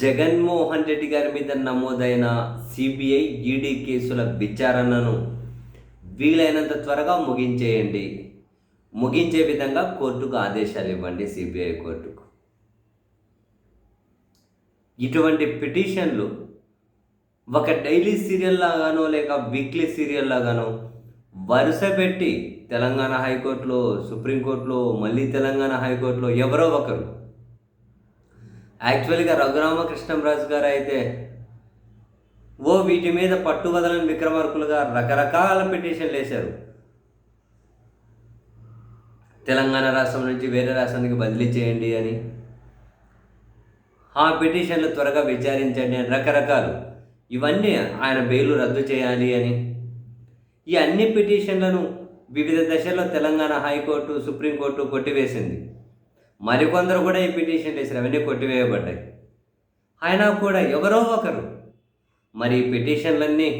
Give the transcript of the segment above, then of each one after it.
జగన్మోహన్ రెడ్డి గారి మీద నమోదైన సిబిఐ ఈడీ కేసుల విచారణను వీలైనంత త్వరగా ముగించేయండి. ముగించే విధంగా కోర్టుకు ఆదేశాలు ఇవ్వండి సిబిఐ కోర్టుకు. ఇటువంటి పిటిషన్లు ఒక డైలీ సీరియల్ లాగానో లేక వీక్లీ సీరియల్ లాగానో వరుస పెట్టి తెలంగాణ హైకోర్టులో సుప్రీంకోర్టులో మళ్ళీ తెలంగాణ హైకోర్టులో ఎవరో ఒకరు యాక్చువల్గా రఘురామకృష్ణంరాజు గారు అయితే ఓ వీటి మీద పట్టు వదలని విక్రమార్కులుగా రకరకాల పిటిషన్లు వేశారు. తెలంగాణ రాష్ట్రం నుంచి వేరే రాష్ట్రానికి బదిలీ చేయండి అని. ఆ పిటిషన్లు త్వరగా విచారించండి అని రకరకాలు. ఇవన్నీ ఆయన బెయిలు రద్దు చేయాలి అని. ఈ అన్ని పిటిషన్లను వివిధ దశల్లో తెలంగాణ హైకోర్టు సుప్రీంకోర్టు కొట్టివేసింది. మరికొందరు కూడా ఈ పిటిషన్లు వేసారు అవన్నీ కొట్టివేయబడ్డాయి. అయినా కూడా ఎవరో ఒకరు మరి ఈ పిటిషన్లన్నీ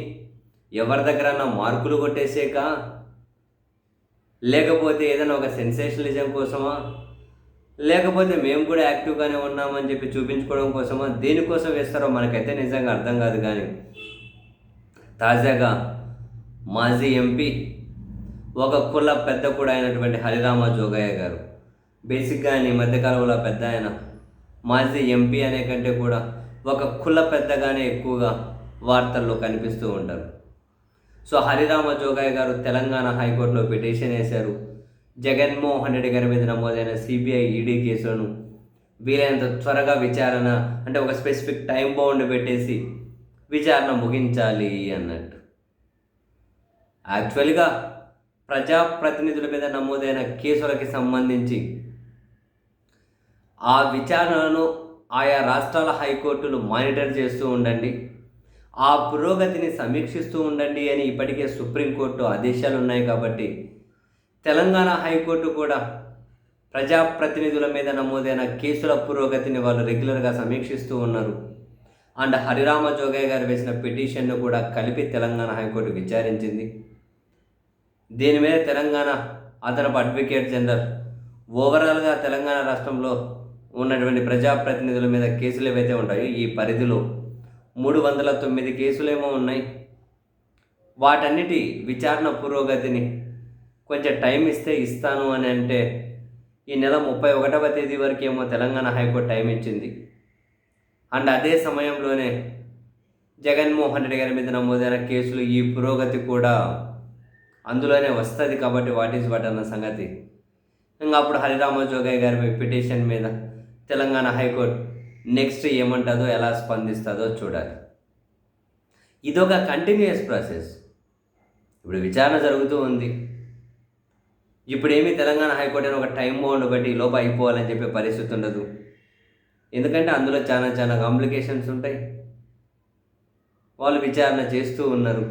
ఎవరి దగ్గర మార్కులు కొట్టేసాక లేకపోతే ఏదైనా ఒక సెన్సేషనలిజం కోసమా లేకపోతే మేము కూడా యాక్టివ్గానే ఉన్నామని చెప్పి చూపించుకోవడం కోసమా దేనికోసం వేస్తారో మనకైతే నిజంగా అర్థం కాదు కానీ తాజాగా మాజీ ఎంపీ ఒక కుల పెద్ద కూడా అయినటువంటి హరిరామ జోగయ్య గారు బేసిక్గా ఆయన ఈ మధ్యకాలంలో పెద్ద ఆయన. మాజీ ఎంపీ అనే కంటే కూడా ఒక కుల పెద్దగానే ఎక్కువగా వార్తల్లో కనిపిస్తూ ఉంటారు. సో హరిరామ జోగాయ్ గారు తెలంగాణ హైకోర్టులో పిటిషన్ వేశారు. జగన్మోహన్ రెడ్డి గారి మీద నమోదైన సిబిఐ ఈడీ కేసులను వీలైనంత త్వరగా విచారణ అంటే ఒక స్పెసిఫిక్ టైం బౌండ్ పెట్టేసి విచారణ ముగించాలి అన్నట్టు. యాక్చువల్గా ప్రజాప్రతినిధుల మీద నమోదైన కేసులకి సంబంధించి ఆ విచారణను ఆయా రాష్ట్రాల హైకోర్టులు మానిటర్ చేస్తూ ఉండండి. ఆ పురోగతిని సమీక్షిస్తూ ఉండండి అని ఇప్పటికే సుప్రీంకోర్టు ఆదేశాలు ఉన్నాయి కాబట్టి తెలంగాణ హైకోర్టు కూడా ప్రజాప్రతినిధుల మీద నమోదైన కేసుల పురోగతిని వాళ్ళు రెగ్యులర్గా సమీక్షిస్తూ ఉన్నారు. అండ్ హరిరామ జోగయ్య గారు వేసిన పిటిషన్ను కూడా కలిపి తెలంగాణ హైకోర్టు విచారించింది. దీని మీద తెలంగాణ అదనపు అడ్వకేట్ జనరల్ ఓవరాల్గా తెలంగాణ రాష్ట్రంలో ఉన్నటువంటి ప్రజాప్రతినిధుల మీద కేసులు ఏవైతే ఉంటాయో ఈ పరిధిలో మూడు వందల తొమ్మిది కేసులేమో ఉన్నాయి. వాటన్నిటి విచారణ పురోగతిని కొంచెం టైం ఇస్తే ఇస్తాను అని అంటే ఈ నెల ముప్పై ఒకటవ తేదీ వరకు ఏమో తెలంగాణ హైకోర్టు టైం ఇచ్చింది. అండ్ అదే సమయంలోనే జగన్మోహన్ రెడ్డి గారి మీద నమోదైన కేసులు ఈ పురోగతి కూడా అందులోనే వస్తుంది కాబట్టి వాట్ ఈజ్ వాట్ అన్న సంగతి. ఇంకా అప్పుడు హరిరామ జోగయ్య గారి పిటిషన్ మీద తెలంగాణ హైకోర్టు నెక్స్ట్ ఏమంటుందో ఎలా స్పందిస్తుందో చూడాలి. ఇదొక కంటిన్యూస్ ప్రాసెస్ ఇప్పుడు విచారణ జరుగుతూ ఉంది. ఇప్పుడేమి తెలంగాణ హైకోర్టు అని ఒక టైం బౌండ్ బట్టి లోపల లోపు అయిపోవాలని చెప్పే పరిస్థితి ఉండదు. ఎందుకంటే అందులో చాలా చాలా కాంప్లికేషన్స్ ఉంటాయి. వాళ్ళు విచారణ చేస్తూ ఉన్నారు.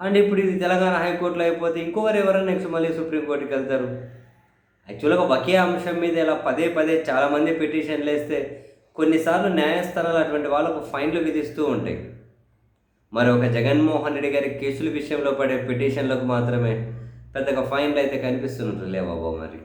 అండ్ ఇప్పుడు ఇది తెలంగాణ హైకోర్టులో అయిపోతే ఇంకొకరు ఎవరైనా నెక్స్ట్ మళ్ళీ సుప్రీంకోర్టుకి వెళ్తారు? యాక్చువల్గా ఒకే అంశం మీద ఇలా పదే పదే చాలామంది పిటిషన్లు వేస్తే కొన్నిసార్లు న్యాయస్థానాలు అటువంటి వాళ్ళకు ఫైన్లు విధిస్తూ ఉంటాయి. మరి ఒక జగన్మోహన్ రెడ్డి గారి కేసుల విషయంలో పడే పిటిషన్లకు మాత్రమే పెద్దగా ఫైన్లు అయితే కనిపిస్తుంటారు లేవా మరి?